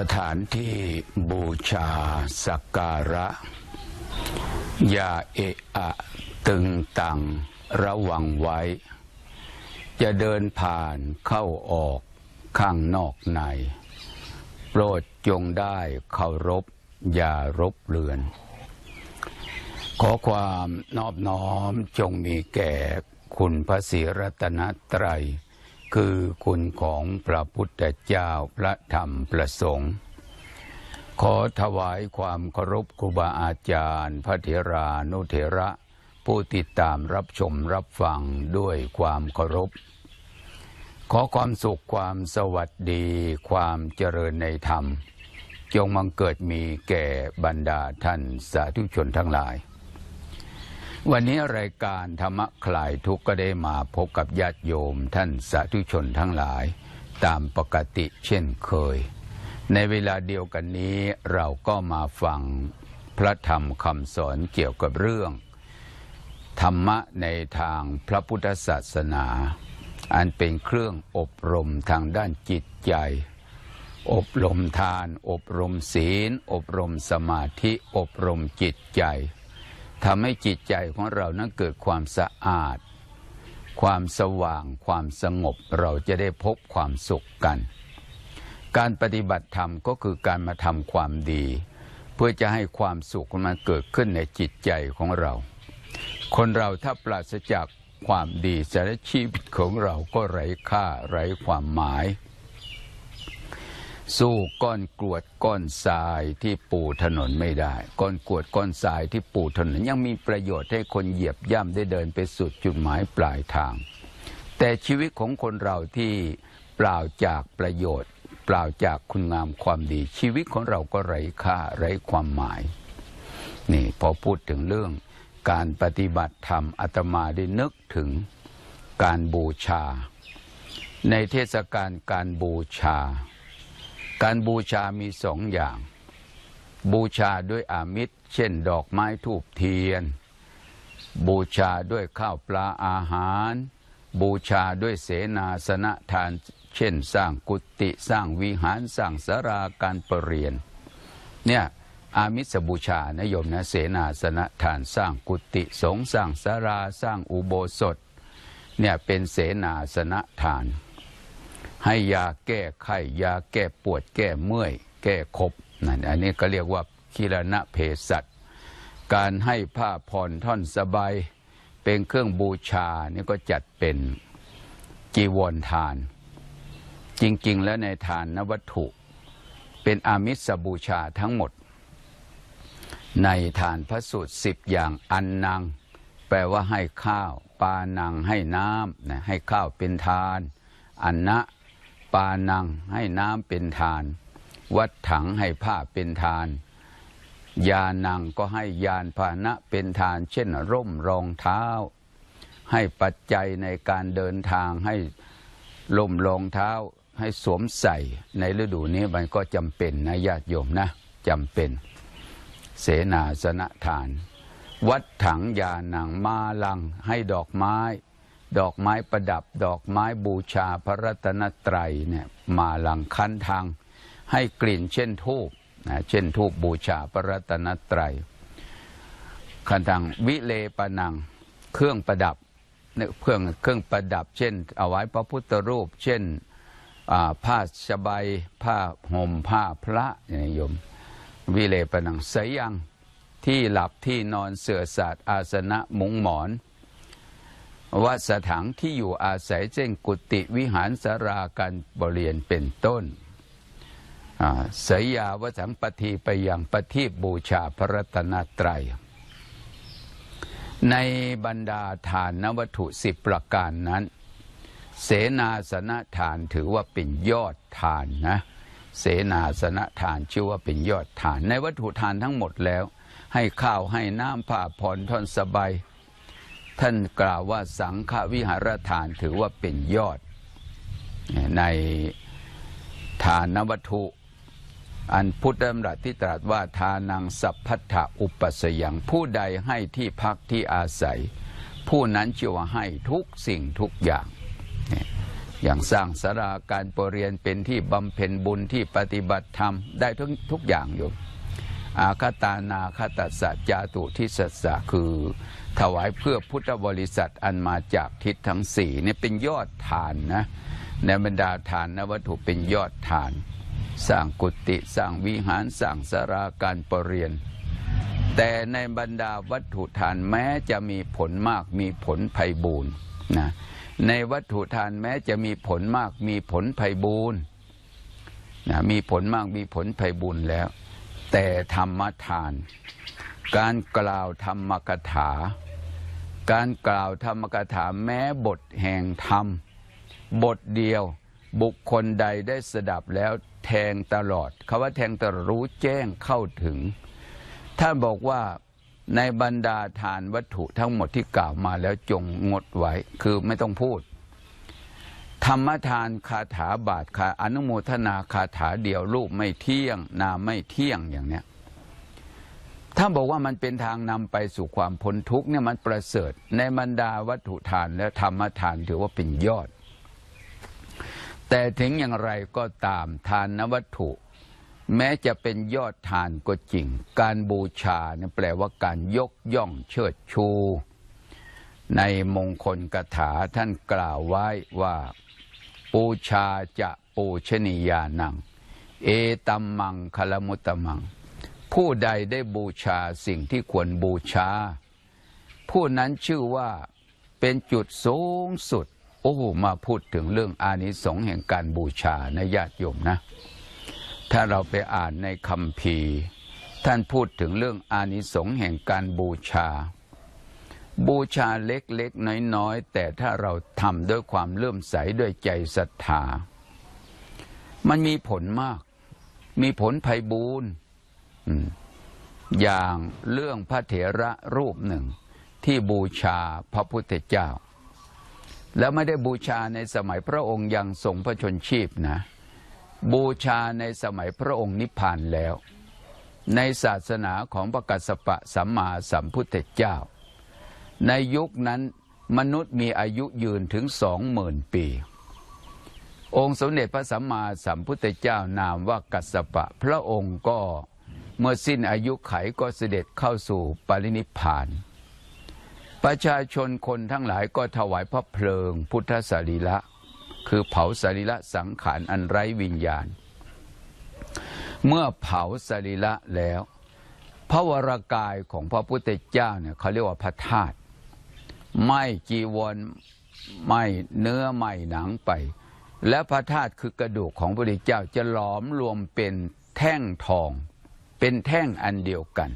สถานที่บูชาสักการะ อย่าเอะอะตึงตังระวังไว้ จะเดินผ่านเข้าออกข้างนอกใน โปรดจงได้เคารพอย่ารบเรือน ขอความนอบน้อมจงมีแก่คุณพระศรีรัตนตรัย คือคุณของพระพุทธเจ้าพระธรรมประสงค์ ขอถวายความเคารพครูบาอาจารย์ พระเถรานุเถระ ผู้ติดตามรับชมรับฟังด้วยความเคารพ ขอความสุขความสวัสดี ความเจริญในธรรม จงมังเกิดมีแก่บรรดาท่านสาธุชนทั้งหลาย วันนี้รายการธรรมะคลายทุกข์ก็ได้มาพบกับญาติโยมท่านสาธุชนทั้งหลาย ตามปกติเช่นเคย ในเวลาเดียวกันนี้เราก็มาฟังพระธรรมคำสอนเกี่ยวกับเรื่อง ธรรมะในทางพระพุทธศาสนา อันเป็นเครื่องอบรมทางด้านจิตใจ อบรมทาน อบรมศีล อบรมสมาธิ อบรมจิตใจ ทำให้จิตใจของเรานั้นเกิดความสะอาด ความสว่าง ความสงบเราจะได้พบความสุขกัน การปฏิบัติธรรมก็คือการมาทำความดี เพื่อจะให้ความสุขมันเกิดขึ้นในจิตใจของเรา คนเราถ้าปราศจากความดีสารชีวิตของเราก็ไร้ค่าไร้ความหมาย สู้ก้อนกรวดก้อนทรายที่ปูถนนไม่ได้ ก้อนกรวดก้อนทรายที่ปูถนนยังมีประโยชน์ให้คนเหยียบย่ำได้เดินไปสุดจุดหมายปลายทาง แต่ชีวิตของคนเราที่เปล่าจากประโยชน์ เปล่าจากคุณงามความดี ชีวิตของเราก็ไร้ค่าไร้ความหมาย นี่พอพูดถึงเรื่องการปฏิบัติธรรมอาตมาได้นึกถึงการบูชา ในเทศกาลการบูชา การบูชามีสองอย่าง บูชาด้วยอามิตร เช่นดอกไม้ทูบเทียน บูชาด้วยข้าวปลาอาหาร บูชาด้วยเสนาสนะทาน เช่นสร้างกุฏิสร้างวิหารสร้างสาราการประเรียนเนี่ยอามิสบูชานะโยมนะเสนาสนะทานสร้างกุฏิสงฆ์สร้างสาราสร้างอุโบสถเนี่ยเป็นเสนาสนะทาน ให้ยาแก้ไข้ยาแก้ปวดแก้เมื่อย แก้ขบนั่นอันนี้ก็เรียกว่าคิรณะเพสัตการให้ผ้าผ่อนท่อนสบายเป็นเครื่องบูชานี่ก็จัดเป็นจีวรทาน จริง ๆ แล้วในทานนวัตถุ เป็นอามิสบูชาทั้งหมด ในทานพระสูตรสิบอย่างอันนังแปลว่าให้ข้าว ปานังให้น้ำนะให้ข้าวเป็นทาน อันนะ ปานังให้น้ำเป็นทาน วัดถังให้ผ้าเป็นทาน ยานังก็ให้ยานพาหนะเป็นทาน เช่นร่มรองเท้า ให้ปัจจัยในการเดินทางให้ล่มรองเท้าให้สวมใส่ในฤดูนี้มันก็จำเป็นนะญาติโยมนะจำเป็น เสนาสนะทาน วัดถังยานังมาลังให้ดอกไม้ ดอกไม้ประดับ ดอกไม้บูชาพระรัตนตรัยเนี่ยมาหลังคันทาง ให้กลิ่นเช่นทูบนะเช่นทูบบูชาพระรัตนตรัยคันทางวิเลปนังเครื่องประดับเนี่ยเครื่องเครื่องประดับ เช่น เอาไว้พระพุทธรูป เช่นผ้าสบายผ้าห่มผ้าพระนี่ยโยม วิเลปนังสยังที่หลับที่นอนเสื่อศาสตร์อาสนะมุงหมอน วัดสถานที่อยู่อาศัยเช่นกุฏิวิหารสาราการบริเรียนเป็นต้นสยยาวสังปทีไปยังปฏิบูชาพระรัตนตรัย ในบรรดาทานนวัตถุสิบประการนั้น เสนาสนะทานถือว่าเป็นยอดทานนะ เสนาสนะทานชื่อว่าเป็นยอดทาน ในวัตถุทานทั้งหมดแล้ว ให้ข้าวให้น้ำผ้าผ่อนท่อนสบาย ท่านกล่าวว่าสังฆวิหารทานถือว่าเป็นยอด ในทานวัตถุ อันพุทธดำรัสที่ตรัสว่าทานังสัพพัทธอุปสยังผู้ใดให้ที่พักที่อาศัย ผู้นั้นชื่อว่าให้ทุกสิ่งทุกอย่าง อย่างสร้างสาราการปรเรียนเป็นที่บำเพ็ญบุญที่ปฏิบัติธรรมได้ทุกทุกอย่างโยมอาคตานาคาตัสสะจาตุทิสัสสะคือ ถวายเพื่อพุทธบริษัทอันมาจากทิศทั้งสี่เนี่ยเป็นยอดทานนะในบรรดาทานนวัตถุเป็นยอดทาน สร้างกุฏิสร้างวิหารสร้างสาราการประเรียน แต่ในบรรดาวัตถุทานแม้จะมีผลมากมีผลไพ่บูรณ์นะในวัตถุทานแม้จะมีผลมากมีผลไพ่บูรณ์นะมีผลมากมีผลไพ่บูรณ์แล้ว แต่ธรรมทาน การกล่าวธรรมกถา การกล่าวธรรมกถาแม้บทแห่งธรรม บทเดียวบุคคลใดได้สดับแล้วแทงตลอดคาว่าแทงตลอดรู้แจ้งเข้าถึง ท่านบอกว่าในบรรดาทานวัตถุทั้งหมดที่กล่าวมาแล้วจงงดไว้คือไม่ต้องพูด ธรรมทานคาถาบาทคาอนุโมทนาคาถาเดียวรูปไม่เที่ยง นามไม่เที่ยงอย่างเนี้ย ถ้าบอกว่ามันเป็นทางนำไปสู่ความพ้นทุกข์เนี่ยมันประเสริฐ ในบรรดาวัตถุทานและธรรมทานถือว่าเป็นยอด แต่ถึงอย่างไรก็ตามทานนวัตถุ แม้จะเป็นยอดทานก็จริง การบูชาเนี่ยแปลว่าการยกย่องเชิดชู ในมงคลกถาท่านกล่าวไว้ว่าปูชาจะปูชนียานัง เอตัมมังคลมุตตมัง ผู้ใดได้บูชาสิ่งที่ควรบูชา ผู้นั้นชื่อว่าเป็นจุดสูงสุด โอ้มาพูดถึงเรื่องอานิสงส์แห่งการบูชานะญาติโยมนะ ถ้าเราไปอ่านในคำพีท่านพูดถึงเรื่องอานิสงส์แห่งการบูชา บูชาเล็กๆ น้อยๆ แต่ถ้าเราทำด้วยความเลื่อมใสด้วยใจศรัทธา มันมีผลมาก มีผลไพบูรณ์ อย่างเรื่องพระเถระรูปหนึ่งที่บูชาพระพุทธเจ้า แล้วไม่ได้บูชาในสมัยพระองค์ยังทรงพระชนชีพนะ บูชาในสมัยพระองค์นิพพานแล้ว ในศาสนาของพระกัสสปะสัมมาสัมพุทธเจ้า ในยุคนั้นมนุษย์มีอายุยืนถึงสองหมื่นปี องค์สมเด็จพระสัมมาสัมพุทธเจ้านามว่ากัสสปะ พระองค์ก็ เมื่อสิ้นอายุไขก็เสด็จเข้าสู่ปรินิพาน ประชาชนคนทั้งหลายก็ถวายพระเพลิง พุทธสรีระคือเผาสรีระสังขารอันไร้วิญญาณ เมื่อเผาสรีระแล้ว พระวรากายของพระพุทธเจ้าเนี่ยเขาเรียกว่าพระธาตุไม่จีวรไม่เนื้อไม่หนังไป และพระธาตุคือกระดูกของพระพุทธเจ้าจะหลอมรวมเป็นแท่งทอง เป็นแท่งอันเดียวกัน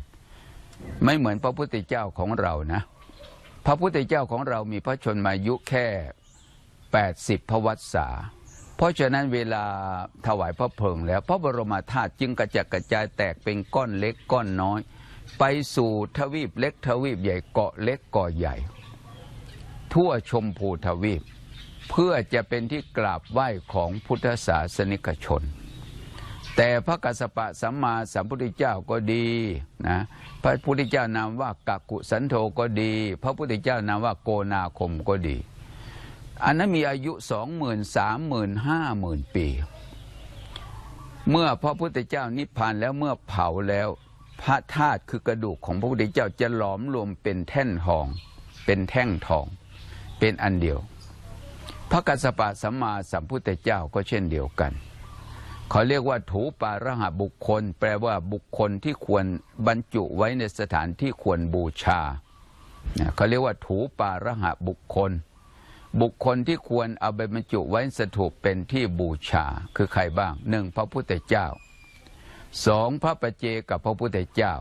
ไม่เหมือนพระพุทธเจ้าของเรานะ พระพุทธเจ้าของเรามีพระชนมายุแค่ 80 พระวัตษา เพราะฉะนั้นเวลาถวายพระเพลิงแล้ว พระบรมธาตุจึงกระจัดกระจายแตกเป็นก้อนเล็กก้อนน้อย ไปสู่ทวีปเล็กทวีปใหญ่เกาะเล็กเกาะใหญ่ ทั่วชมพูทวีป เพื่อจะเป็นที่กราบไหว้ของพุทธศาสนิกชน แต่พระกัสสปะสัมมาสัมพุทธเจ้าก็ดีนะพระพุทธเจ้านามว่ากักกุสันโธก็ดี พระพุทธเจ้านามว่าโกนาคมก็ดี อันนั้นมีอายุสองหมื่นสามหมื่นห้าหมื่นปี เมื่อพระพุทธเจ้านิพพานแล้วเมื่อเผาแล้วพระธาตุคือกระดูกของพระพุทธเจ้าจะหลอมรวมเป็นแท่นทอง เป็นแท่งทอง เป็นอันเดียว พระกัสสปะสัมมาสัมพุทธเจ้าก็เช่นเดียวกัน เขาเรียกว่าถูปาระหะบุคคล แปลว่าบุคคลที่ควรบรรจุไว้ในสถานที่ควรบูชาเนี่ยเขาเรียกว่าถูปาระหะบุคคล บุคคลที่ควรเอาไปบรรจุไว้สถูปเป็นที่บูชา คือใครบ้างหนึ่งพระพุทธเจ้าสองพระประเจกับพระพุทธเจ้า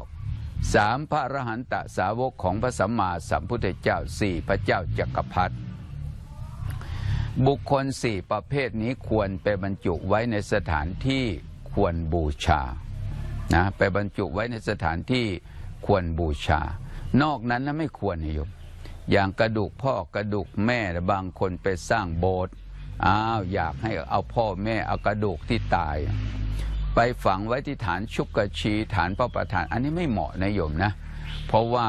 สามพระอรหันตสาวกของพระสัมมาสัมพุทธเจ้าสี่พระเจ้าจักรพรรดิ บุคคลสี่ประเภทนี้ควรไปบรรจุไว้ในสถานที่ควรบูชานะไปบรรจุไว้ในสถานที่ควรบูชา นอกนั้นนะไม่ควรนะโยมอย่างกระดูกพ่อกระดูกแม่บางคนไปสร้างโบสถ์อ้าวอยากให้เอาพ่อแม่เอากระดูกที่ตาย ไปฝังไว้ที่ฐานชุกกชีฐานพระประธาน อันนี้ไม่เหมาะนะโยมนะ เพราะว่า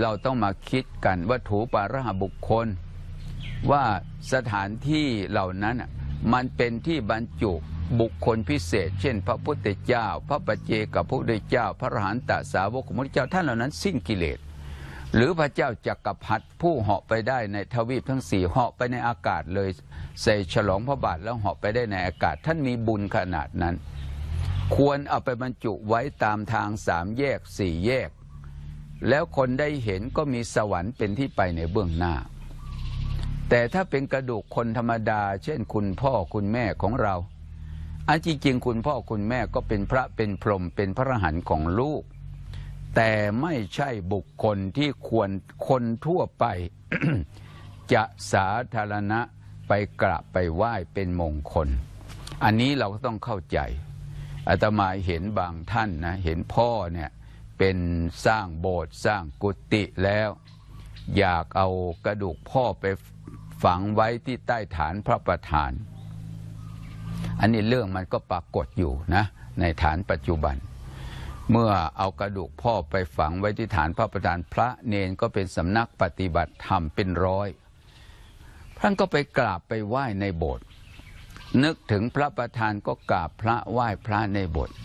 เราต้องมาคิดกันว่าถูปาระหบุคคล ว่าสถานที่เหล่านั้นมันเป็นที่บรรจุบุคคลพิเศษ เช่น พระพุทธเจ้า พระปัจเจกับพระพุทธเจ้า พระอรหันตสาวกของพระพุทธเจ้าท่านเหล่านั้นสิ้นกิเลสหรือพระเจ้าจักรพรรดิผู้เหาะไปได้ในทวีปทั้งสี่เหาะไปในอากาศเลยใส่ฉลองพระบาทแล้วเหาะไปได้ในอากาศ ท่านมีบุญขนาดนั้น ควรเอาไปบรรจุไว้ตามทางสามแยกสี่แยก แล้วคนได้เห็นก็มีสวรรค์เป็นที่ไปในเบื้องหน้า แต่ถ้าเป็นกระดูกคนธรรมดา เช่นคุณพ่อคุณแม่ของเราอันจริงๆคุณพ่อคุณแม่ก็เป็นพระเป็นพรหมเป็นพระอรหันต์ของลูก แต่ไม่ใช่บุคคลที่ควรคนทั่วไป จะสาธารณะไปกราบไปไหว้เป็นมงคล อันนี้เราก็ต้องเข้าใจอาตมาเห็นบางท่านนะเห็นพ่อเนี่ยเป็นสร้างโบสถ์สร้างกุฏิแล้ว อยากเอากระดูกพ่อไป ฝังไว้ที่ใต้ฐานพระประธาน อันนี้เรื่องมันก็ปรากฏอยู่นะในฐานปัจจุบัน เมื่อเอากระดูกพ่อไปฝังไว้ที่ฐานพระประธานพระเนนก็เป็นสำนักปฏิบัติธรรมเป็นร้อยท่านก็ไปกราบไปไหว้ในโบสถ์นึกถึงพระประธานก็กราบพระไหว้พระในโบสถ์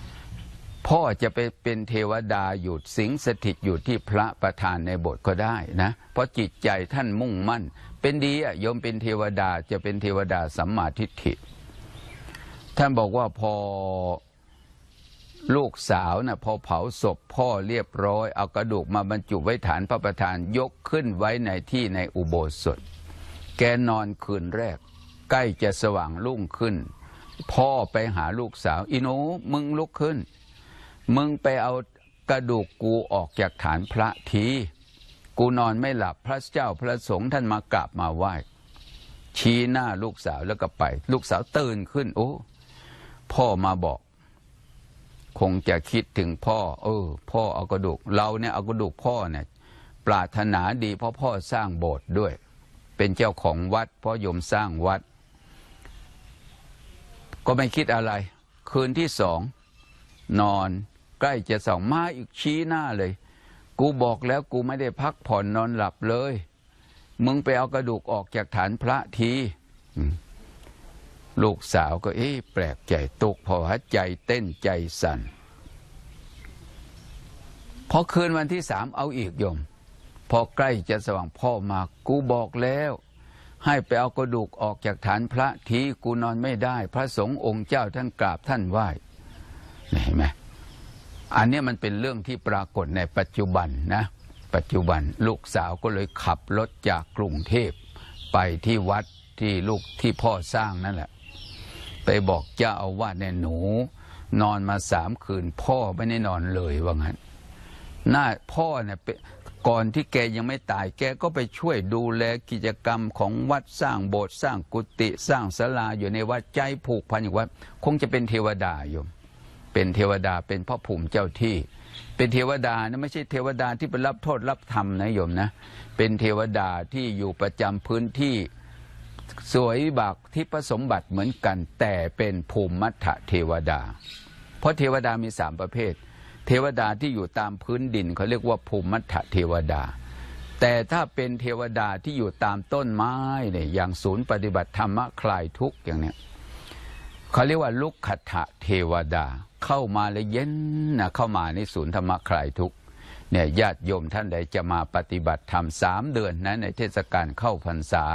พ่อจะไปเป็นเทวดาอยู่สิงสถิตอยู่ที่พระประธานในบสถ์ก็ได้นะ เพราะจิตใจท่านมุ่งมั่น เป็นดีอะยมเป็นเทวดาจะเป็นเทวดาสัมมาทิฏฐิ ท่านบอกว่าพอลูกสาวนะ่ะพอเผาศพพ่อเรียบร้อย เอากระดูกมาบรรจุไว้ฐานพระประธานยกขึ้นไว้ในที่ในอุโบสถ แกนอนคืนแรก ใกล้จะสว่างรุ่งขึ้น พ่อไปหาลูกสาวอีโนมึงลุกขึ้น มึงไปเอากระดูกกูออกจากฐานพระที กูนอนไม่หลับพระเจ้าพระสงฆ์ท่านมากราบมาไหว้ ชี้หน้าลูกสาวแล้วก็ไป ลูกสาวตื่นขึ้น โอ้พ่อมาบอก คงจะคิดถึงพ่อ เออ พ่อเอากระดูก เราเนี่ยเอากระดูกพ่อเนี่ย ปรารถนาดีเพราะพ่อสร้างโบสถ์ด้วย เป็นเจ้าของวัดพราะโยมสร้างวัด ก็ไม่คิดอะไร คืนที่สอง นอน ใกล้จะสองมาอีกชี้หน้าเลย กูบอกแล้วกูไม่ได้พักผ่อนนอนหลับเลย มึงไปเอากระดูกออกจากฐานพระทีลูกสาวก็เอ๊ะแปลกใจตกพอหัใจเต้นใจสั่นพอคืนวันที่สามเอาอีกโยม พอใกล้จะสว่างพ่อมากูบอกแล้ว ให้ไปเอากระดูกออกจากฐานพระทีกูนอนไม่ได้ พระสงฆ์องค์เจ้าท่านกราบท่านไหว้เห็นไหม อันนี้มันเป็นเรื่องที่ปรากฏในปัจจุบันนะ ปัจจุบันลูกสาวก็เลยขับรถจากกรุงเทพไปที่วัดที่ลูกที่พ่อสร้างนั่นแหละ ไปบอกเจ้าอาวาสเนี่ยหนู นอนมาสามคืน พ่อไม่ได้นอนเลยว่างั้นหน้าพ่อเนี่ยเปก่อนที่แกยังไม่ตายแกก็ไปช่วยดูแลกิจกรรมของวัดสร้างโบสถ์สร้างกุฏิสร้างศาลาอยู่ในวัดใจผูกพันอยู่วัดคงจะเป็นเทวดาโยม เป็นเทวดาเป็นพ่อภูมิเจ้าที่ เป็นเทวดานะไม่ใช่เทวดาที่ไปรับโทษรับธรรมนะโยมนะ เป็นเทวดาที่อยู่ประจำพื้นที่สวยบักทิพสมบัติเหมือนกัน แต่เป็นภูมิมัทธเทวดา เพราะเทวดามีสามประเภท เทวดาที่อยู่ตามพื้นดินเขาเรียกว่าภูมิมัทธเทวดา แต่ถ้าเป็นเทวดาที่อยู่ตามต้นไม้เนี่ยอย่างศูนย์ปฏิบัติธรรมะคลายทุกข์อย่างเนี้ย เขาเรียกว่าลุกขะเทวดา เข้ามาแล้วเย็นนะเข้ามาในศูนย์ธรรมะคลายทุกเนี่ยญาติโยมท่านใดจะมาปฏิบัติธรรมสามเดือนนะในเทศกาลเข้าพรรษา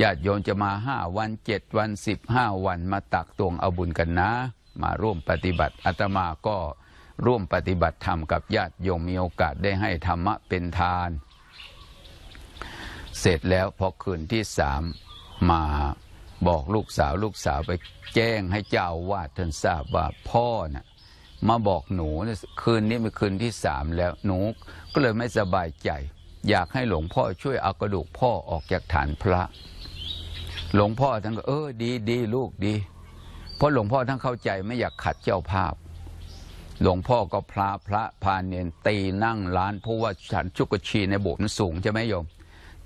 ญาติโยมจะมาห้าวันเจ็ดวันสิบห้าวันมาตักตวงเอาบุญกันนะ มาร่วมปฏิบัติอาตมาก็ร่วมปฏิบัติธรรมกับญาติโยมมีโอกาสได้ให้ธรรมะเป็นทาน เสร็จแล้วพอคืนที่สามมา บอกลูกสาวลูกสาวไปแจ้งให้เจ้าวาดท่านทราบว่าพ่อน่ะมาบอกหนูเนี่ยคืนนี้เป็นคืนที่สามแล้วหนูก็เลยไม่สบายใจ อยากให้หลวงพ่อช่วยเอากระดูกพ่อออกจากฐานพระ หลวงพ่อท่านก็เออดีดีลูกดี เพราะหลวงพ่อท่านเข้าใจไม่อยากขัดเจ้าภาพ หลวงพ่อก็พระพระพานเนียนตีนั่งร้านเพราะว่าฉันชุกชีในโบสถ์มันสูงใช่ไหมโยม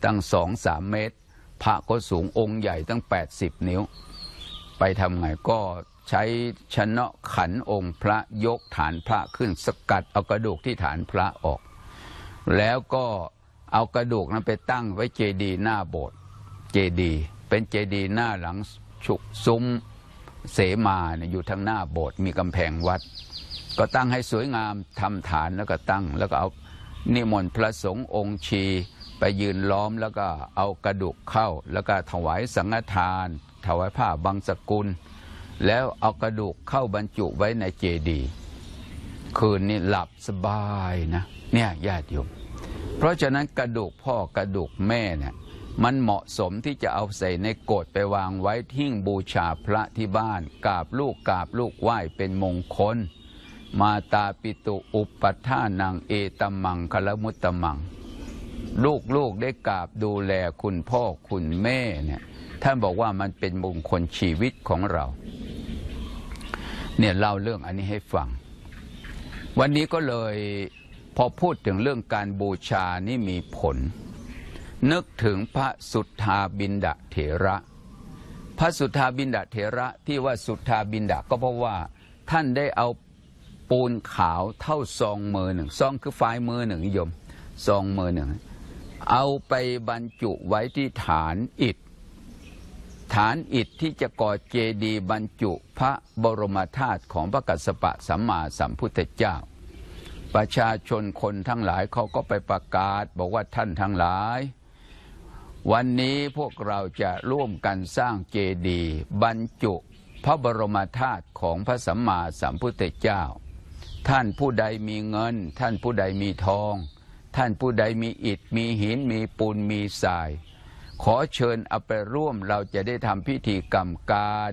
ตั้งสองสามเมตร พระก็สูงองค์ใหญ่ตั้ง 80 นิ้ว ไปทำไงก็ใช้ชนะขันองค์พระยกฐานพระขึ้นสกัดเอากระดูกที่ฐานพระออก แล้วก็เอากระดูกนั้นไปตั้งไว้เจดีหน้าโบสถ์เจดีเป็นเจดีหน้าหลังชุกซุ้มเสมาเนี่ยอยู่ทางหน้าโบสถ์มีกำแพงวัด ก็ตั้งให้สวยงามทำฐานแล้วก็ตั้ง แล้วก็เอานิมนต์พระสงฆ์องค์ชี ไปยืนล้อมแล้วก็เอากระดูกเข้า แล้วก็ถวายสังฆทาน ถวายผ้าบางสกุล แล้วเอากระดูกเข้าบรรจุไว้ในเจดีย์คืนนี้หลับสบายนะเนี่ยญาติโยมเพราะฉะนั้นกระดูกพ่อกระดูกแม่เนี่ยมันเหมาะสมที่จะเอาใส่ในโกดไปวางไว้ทิ้งบูชาพระที่บ้านกราบลูกกราบลูกไหว้เป็นมงคล มาตาปิตุอุปัฏฐานังเอตมังคลมุตตมัง ลูกลูกได้กราบดูแลคุณพ่อคุณแม่เนี่ยท่านบอกว่ามันเป็นมงคลชีวิตของเรา เนี่ยเล่าเรื่องอันนี้ให้ฟัง วันนี้ก็เลยพอพูดถึงเรื่องการบูชานี่มีผล นึกถึงพระสุทธาบินดาเถระ พระสุทธาบินดาเถระที่ว่าสุทธาบินดาก็เพราะว่าท่านได้เอาปูนขาวเท่าซองมือหนึ่งซองคือฝ่ายมือหนึ่งนิยมซองมือหนึ่ง เอาไปบรรจุไว้ที่ฐานอิฐ ฐานอิฐที่จะก่อเจดีย์บรรจุพระบรมธาตุของพระกัสสปะสัมมาสัมพุทธเจ้า ประชาชนคนทั้งหลายเขาก็ไปประกาศบอกว่าท่านทั้งหลาย วันนี้พวกเราจะร่วมกันสร้างเจดีย์บรรจุพระบรมธาตุของพระสัมมาสัมพุทธเจ้า ท่านผู้ใดมีเงิน ท่านผู้ใดมีทอง ท่านผู้ใดมีอิฐมีหินมีปูนมีทราย ขอเชิญเอาไปร่วมเราจะได้ทำพิธีกรรมการ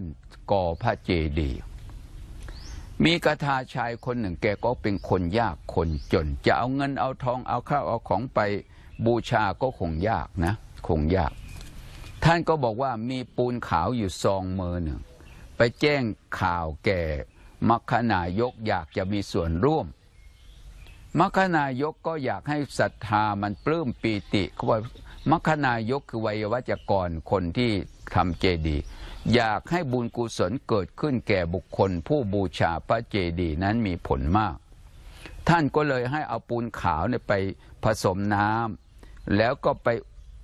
ก่อพระเจดีย์มีกระทาชายคนหนึ่งแกก็เป็นคนยากคนจน จะเอาเงินเอาทองเอาข้าวเอาของไปบูชาก็คงยากนะ คงยาก ท่านก็บอกว่ามีปูนขาวอยู่ซองมือหนึ่ง ไปแจ้งข่าวแก่มัคคณายกอยากจะมีส่วนร่วม มัคคณายกก็อยากให้ศรัทธามันปลื้มปีติเขาบอกมัคคณายกคือวัยวัจกรคนที่ทำเจดีย์อยากให้บุญกุศลเกิดขึ้นแก่บุคคล ผู้บูชาพระเจดีย์นั้นมีผลมาก ท่านก็เลยให้เอาปูนขาวเนี่ยไปผสมน้ำแล้วก็ไป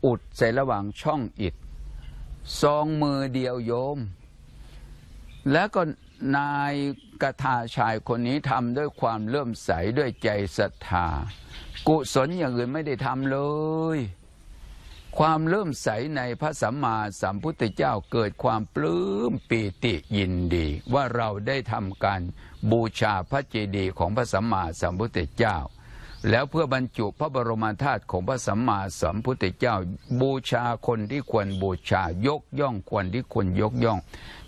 อุดใส่ระหว่างช่องอิฐซองมือเดียวโยม แล้วก็นาย กทาชายคนนี้ทำด้วยความเลื่อมใสด้วยใจศรัทธา กุศลอย่างอื่นไม่ได้ทำเลย ความเลื่อมใสในพระสัมมาสัมพุทธเจ้าเกิดความปลื้มปีติยินดี ว่าเราได้ทำการบูชาพระเจดีย์ของพระสัมมาสัมพุทธเจ้า แล้วเพื่อบรรจุพระบรมธาตุของพระสัมมาสัมพุทธเจ้า บูชาคนที่ควรบูชายกย่องควรที่ควรยกย่อง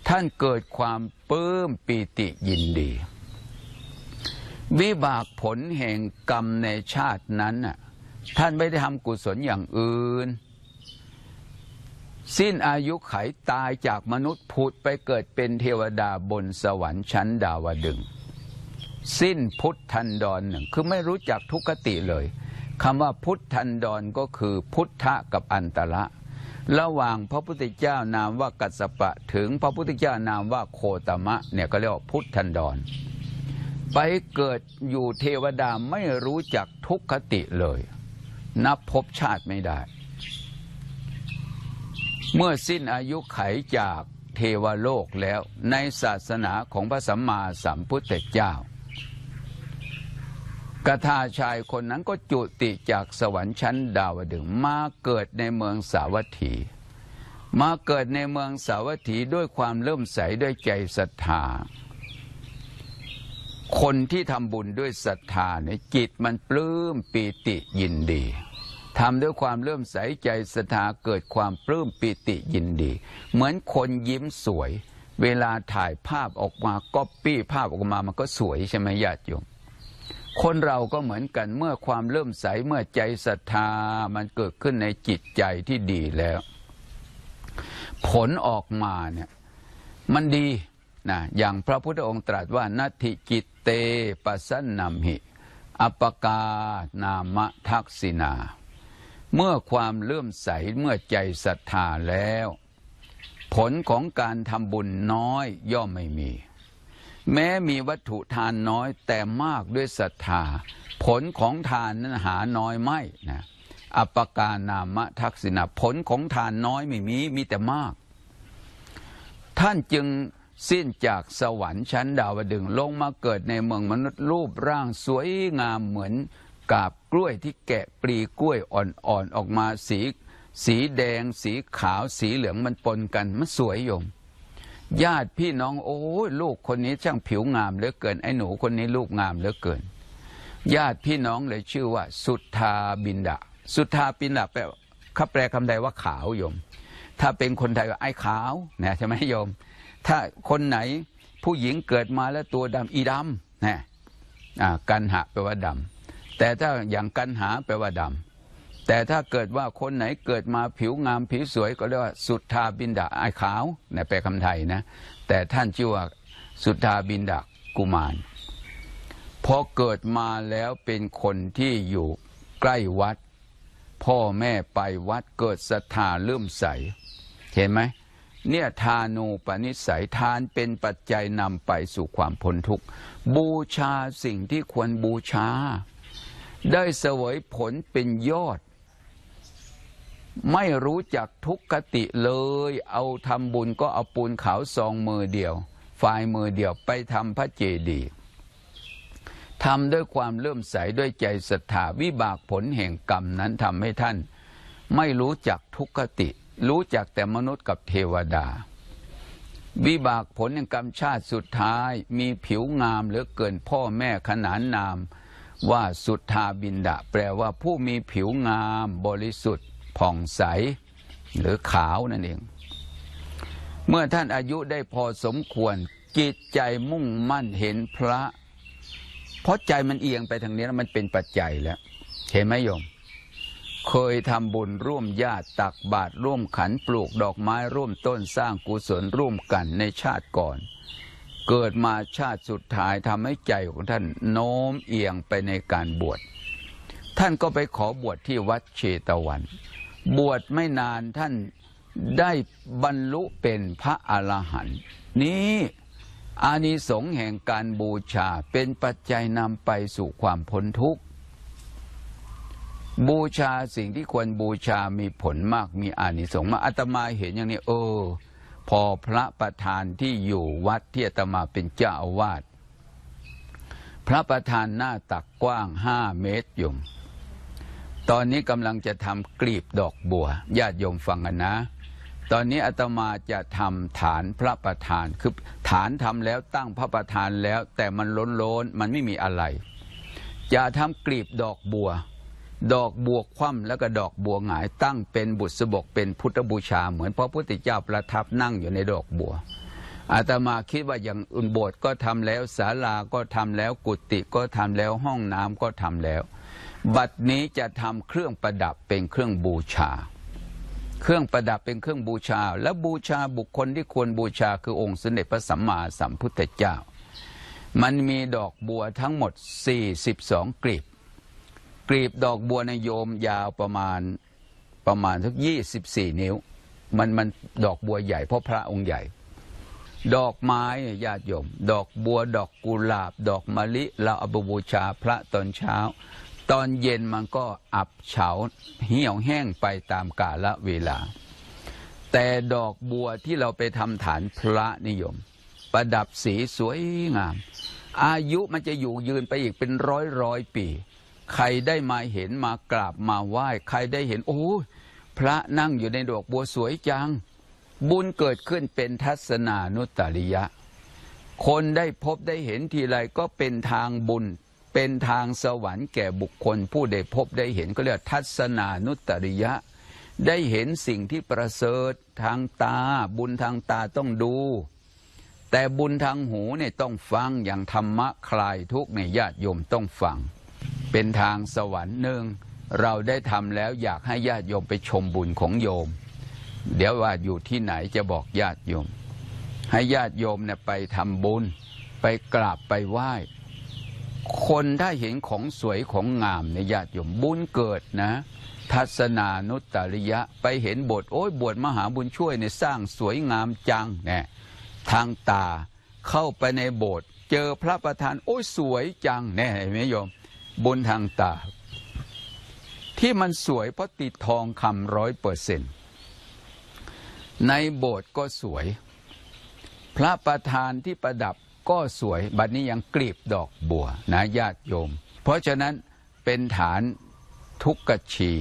ท่านเกิดความปลื้มปีติยินดี วิบากผลแห่งกรรมในชาตินั้นน่ะท่านไม่ได้ทำกุศลอย่างอื่น สิ้นอายุไขตายจากมนุษย์ผุดไปเกิดเป็นเทวดาบนสวรรค์ชั้นดาวดึง สิ้นพุทธันดรหนึ่งคือไม่รู้จักทุกขติเลยคำว่าพุทธันดรก็คือพุทธะกับอันตระ ระหว่างพระพุทธเจ้านามว่ากัสสปะถึงพระพุทธเจ้านามว่าโคตมะเนี่ยก็เรียกว่าพุทธันดร ไปเกิดอยู่เทวดาไม่รู้จักทุกขติเลย นับพบชาติไม่ได้ เมื่อสิ้นอายุไขจากเทวโลกแล้วในศาสนาของพระสัมมาสัมพุทธเจ้า กทาชายคนนั้นก็จุติจากสวรรค์ชั้นดาวดึงมาเกิดในเมืองสาวัตถี มาเกิดในเมืองสาวัตถีด้วยความเริ่มใสด้วยใจศรัทธา คนที่ทำบุญด้วยศรัทธาเนี่ยจิตมันปลื้มปีติยินดีทำด้วยความเริ่มใสใจศรัทธาเกิดความปลื้มปีติยินดี เหมือนคนยิ้มสวย เวลาถ่ายภาพออกมาก็ปี้ภาพออกมามันก็สวยใช่ไหมญาติโยม คนเราก็เหมือนกันเมื่อความเริ่มใสเมื่อใจศรัทธามันเกิดขึ้นในจิตใจที่ดีแล้ว ผลออกมาเนี่ยมันดีนะอย่างพระพุทธองค์ตรัสว่านัตถิจิตเตปัสสนัมหิ อปกานามทักษินา เมื่อความเลื่อมใสเมื่อใจศรัทธาแล้ว ผลของการทำบุญน้อยย่อมไม่มี แม้มีวัตถุทานน้อยแต่มากด้วยศรัทธา ผลของทานนั้นหาน้อยไม่นะอปกานามทักษิณาผลของทานน้อยไม่มีมีแต่มาก ท่านจึงสิ้นจากสวรรค์ชั้นดาวดึงลงมาเกิดในเมืองมนุษย์รูปร่างสวยงามเหมือนกาบกล้วยที่แกะปลีกล้วยอ่อนๆออกมาสี สีแดง สีขาวสีเหลืองมันปนกันมันสวยโยม ญาติพี่น้องโอ้ยลูกคนนี้ช่างผิวงามเหลือเกินไอ้หนูคนนี้ลูกงามเหลือเกิน ญาติพี่น้องเลยชื่อว่า สุทธาบินดาสุทธาบินดาแปลเขาแปลคำใดว่าขาวโยม ถ้าเป็นคนไทยว่าไอ้ขาวนะใช่ไหมโยม ถ้าคนไหนผู้หญิงเกิดมาแล้วตัวดำอีดำนะอ่ากันหะแปลว่าดำแต่ถ้าอย่างกันหาแปลว่าดำ แต่ถ้าเกิดว่าคนไหนเกิดมาผิวงามผิวสวยก็เรียกว่าสุทธาบินดาไอ้ขาวนะแปลคำไทยนะ แต่ท่านชื่อว่าสุทธาบินดากุมารพอเกิดมาแล้วเป็นคนที่อยู่ใกล้วัด พ่อแม่ไปวัดเกิดศรัทธาเลื่มใส เห็นไหมเนี่ยทานูปนิสัยทานเป็นปัจจัยนำไปสู่ความพ้นทุกข์บูชาสิ่งที่ควรบูชา ได้เสวยผลเป็นยอด ไม่รู้จักทุกขติเลย เอาทำบุญก็เอาปูนขาวซองมือเดียวฝ่ายมือเดียวไปทำพระเจดีย์ทำด้วยความเลื่อมใสด้วยใจศรัทธาวิบากผลแห่งกรรมนั้นทำให้ท่าน ไม่รู้จักทุกขติ รู้จักแต่มนุษย์กับเทวดา วิบากผลแห่งกรรมชาติสุดท้ายมีผิวงามเหลือเกินพ่อแม่ขนานนาม ว่าสุทธาบินดาแปลว่าผู้มีผิวงามบริสุทธิ์ ผ่องใสหรือขาวนั่นเอง เมื่อท่านอายุได้พอสมควรจิตใจมุ่งมั่นเห็นพระ เพราะใจมันเอียงไปทางนี้แล้วมันเป็นปัจจัยแล้ว เห็นไหมโยม เคยทำบุญร่วมญาติตักบาตรร่วมขันปลูกดอกไม้ร่วมต้นสร้างกุศลร่วมกันในชาติก่อน เกิดมาชาติสุดท้ายทำให้ใจของท่านโน้มเอียงไปในการบวชท่านก็ไปขอบวชที่วัดเชตวัน บวชไม่นานท่านได้บรรลุเป็นพระอรหันต์นี้อานิสงส์แห่งการบูชาเป็นปัจจัยนำไปสู่ความพ้นทุกข์ บูชาสิ่งที่ควรบูชามีผลมากมีอานิสงส์มาอาตมาเห็นอย่างนี้เออ พอพระประธานที่อยู่วัดที่อาตมาเป็นเจ้าอาวาสพระประธานหน้าตักกว้างห้าเมตรยม ตอนนี้กำลังจะทำกลีบดอกบัวญาติโยมฟังกันนะ ตอนนี้อาตมาจะทำฐานพระประธานคือฐานทำแล้วตั้งพระประธานแล้ว แต่มันล้นล้นมันไม่มีอะไร จะทำกลีบดอกบัว ดอกบัวคว่ำแล้วก็ดอกบัวหงาย ตั้งเป็นบุษบกเป็นพุทธบูชา เหมือนพระพุทธเจ้าประทับนั่งอยู่ในดอกบัวอาตมาคิดว่าอย่างอุนโบสถ์ก็ทำแล้วศาลาก็ทำแล้วกุฏิก็ทำแล้วห้องน้ำก็ทำแล้ว บัดนี้จะทำเครื่องประดับเป็นเครื่องบูชา เครื่องประดับเป็นเครื่องบูชา และบูชาบุคคลที่ควรบูชาคือองค์สมเด็จพระสัมมาสัมพุทธเจ้า มันมีดอกบัวทั้งหมด 42 กลีบ กลีบดอกบัวในโยมยาวประมาณประมาณสัก24 นิ้ว มันมันดอกบัวใหญ่เพราะพระองค์ใหญ่ดอกไม้ญาติโยม ดอกบัวดอกกุหลาบ ดอกมะลิ เราเอาบูชาพระตอนเช้า ตอนเย็นมันก็อับเฉาเหี่ยวแห้งไปตามกาลเวลา แต่ดอกบัวที่เราไปทำฐานพระนิยม ประดับสีสวยงาม อายุมันจะอยู่ยืนไปอีกเป็นร้อยร้อยปี ใครได้มาเห็นมากราบมาไหว้ ใครได้เห็นโอ้พระนั่งอยู่ในดอกบัวสวยจัง บุญเกิดขึ้นเป็นทัศนานุตตริยะ คนได้พบได้เห็นทีไรก็เป็นทางบุญ เป็นทางสวรรค์แก่บุคคลผู้ได้พบได้เห็นก็เรียกทัศนานุตริยะ ได้เห็นสิ่งที่ประเสริฐทางตา บุญทางตาต้องดู แต่บุญทางหูเนี่ยต้องฟังอย่างธรรมะคลายทุกข์ในยญาติโยมต้องฟัง เป็นทางสวรรค์หนึ่งเราได้ทำแล้วอยากให้ญาติโยมไปชมบุญของโยม เดี๋ยวว่าอยู่ที่ไหนจะบอกญาติโยม ให้ญาติโยมเนี่ยไปทำบุญ ไปกราบไปไหว้ คนถ้าเห็นของสวยของงามในญาติโยมบุญเกิดนะ ทัศนานุตริยะ ไปเห็นบทโอ้ยบทมหาบุญช่วยเนี่ยสร้างสวยงามจังเนี่ยทางตาเข้าไปในโบสถ์เจอพระประธานโอ้ยสวยจังแน่ไหมโยมบุญทางตา ที่มันสวยเพราะติดทองคำร้อยเปอร์เซนต์ในโบสถ์ก็สวย พระประธานที่ประดับ ก็สวย บัดนี้ยังกลีบดอกบัวนะญาติโยม เพราะฉะนั้นเป็นฐานทุกกชี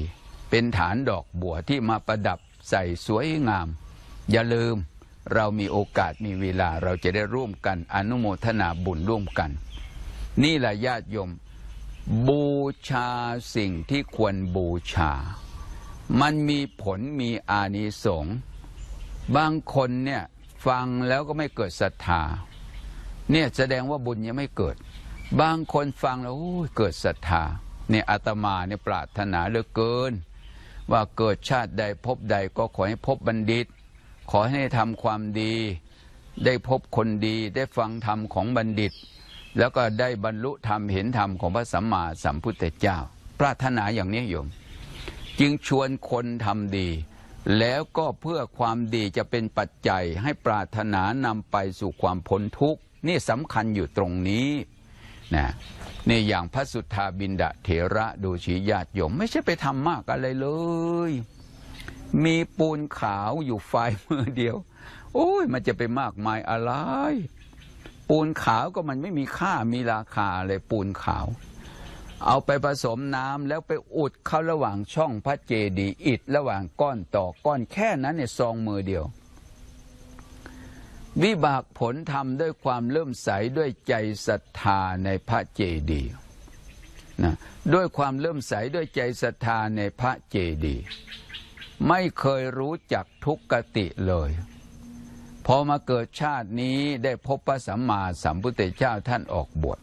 เป็นฐานดอกบัวที่มาประดับใส่สวยงาม อย่าลืมเรามีโอกาสมีเวลาเราจะได้ร่วมกันอนุโมทนาบุญร่วมกัน นี่แหละญาติโยม บูชาสิ่งที่ควรบูชา มันมีผลมีอานิสงส์บางคนเนี่ยฟังแล้วก็ไม่เกิดศรัทธา เนี่ยแสดงว่าบุญยังไม่เกิด บางคนฟังแล้วโอ้ยเกิดศรัทธาเนี่ยอาตมาเนี่ยปรารถนาเหลือเกิน ว่าเกิดชาติใดพบใดก็ขอให้พบบัณฑิต ขอให้ทำความดี ได้พบคนดีได้ฟังธรรมของบัณฑิต แล้วก็ได้บรรลุธรรมเห็นธรรมของพระสัมมาสัมพุทธเจ้า ปรารถนาอย่างนี้โยม จึงชวนคนทำดี แล้วก็เพื่อความดีจะเป็นปัจจัยให้ปรารถนานำไปสู่ความพ้นทุกข์ นี่สำคัญอยู่ตรงนี้นะนี่อย่างพระสุทธาบินดาเถระดูชีญาติโยม ไม่ใช่ไปทำมากอะไรเลย มีปูนขาวอยู่ฝ่ายมือเดียว โอ้ยมันจะไปมากมายอะไร ปูนขาวก็มันไม่มีค่ามีราคาเลยปูนขาว เอาไปผสมน้ำแล้วไปอุดเข้าระหว่างช่องพระเจดีย์อิฐระหว่างก้อนต่อก้อนแค่นั้นเนี่ยซองมือเดียว วิบากผลทำด้วยความเริ่มใสด้วยใจศรัทธาในพระเจดีย์นะด้วยความเริ่มใสด้วยใจศรัทธาในพระเจดีย์ไม่เคยรู้จักทุกขติเลยพอมาเกิดชาตินี้ได้พบพระสัมมาสัมพุทธเจ้าท่านออกบวช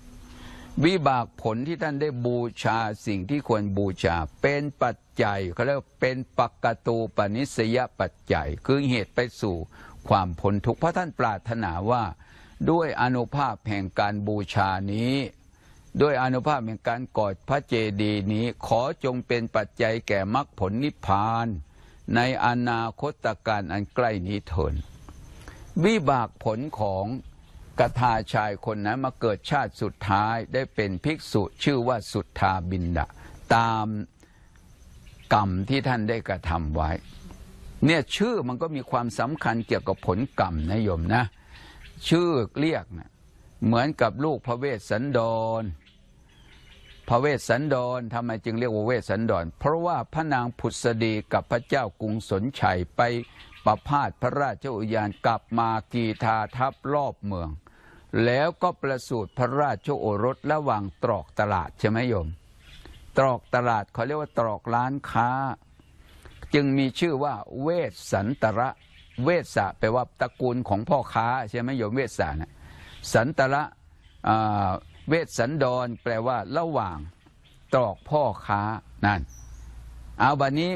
วิบากผลที่ท่านได้บูชาสิ่งที่ควรบูชาเป็นปัจจัยเขาเรียกว่าเป็นปักกตูปนิสยปัจจัย คือเหตุไปสู่ ความพ้นทุกข์เพราะท่านปรารถนาว่าด้วยอนุภาพแห่งการบูชานี้ ด้วยอนุภาพแห่งการกอดพระเจดีย์นี้ขอจงเป็นปัจจัยแก่มรรคผลนิพพาน ในอนาคตการอันใกล้นี้เถินวิบากผลของกทาชายคนนั้นมาเกิดชาติสุดท้ายได้เป็นภิกษุชื่อว่าสุทธาบินดาตามกรรมที่ท่านได้กระทำไว้ เนี่ยชื่อมันก็มีความสำคัญเกี่ยวกับผลกรรมนะโยมนะ ชื่อเรียกนะเหมือนกับลูกพระเวสสันดร พระเวสสันดรทำไมจึงเรียกว่าเวสสันดร เพราะว่าพระนางผุดสดีกับพระเจ้ากรุงสนชัยไปประพาสพระราชอุทยานกลับมากีทาทัพรอบเมือง แล้วก็ประสูติพระราชโอรสระหว่างตรอกตลาดใช่ไหมโยม ตรอกตลาดเขาเรียกว่าตรอกร้านค้า จึงมีชื่อว่าเวสสันตระเวสสะแปลว่าตระกูลของพ่อค้าใช่ไหมโยมเวสสะนะสันตระเวสสันดรแปลว่าระหว่างตรอกพ่อค้านั่นเอาบัดนี้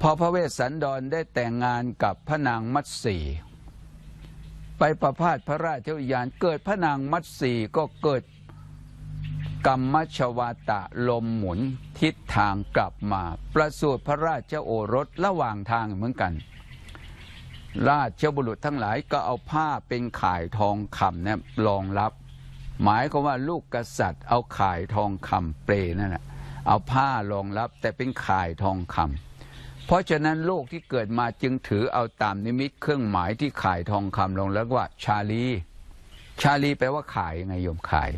พอพระเวสสันดรได้แต่งงานกับพระนางมัตสีไปประพาสพระราชอุทยานเกิดพระนางมัตสีก็เกิด กรรมชวาตะลมหมุนทิศทางกลับมา ประสูติพระราชโอรสระหว่างทางเหมือนกัน ราชบุรุษทั้งหลายก็เอาผ้าเป็นข่ายทองคำเนี่ยรองรับ หมายความว่าลูกกษัตริย์ เอาข่ายทองคำเปรนั่นแหละเอาผ้ารองรับแต่เป็นข่ายทองคำเพราะฉะนั้นโลกที่เกิดมาจึงถือเอาตามนิมิตเครื่องหมายที่ข่ายทองคำลงแล้วว่า ชาลี ชาลีแปลว่าขายไงโยมขาย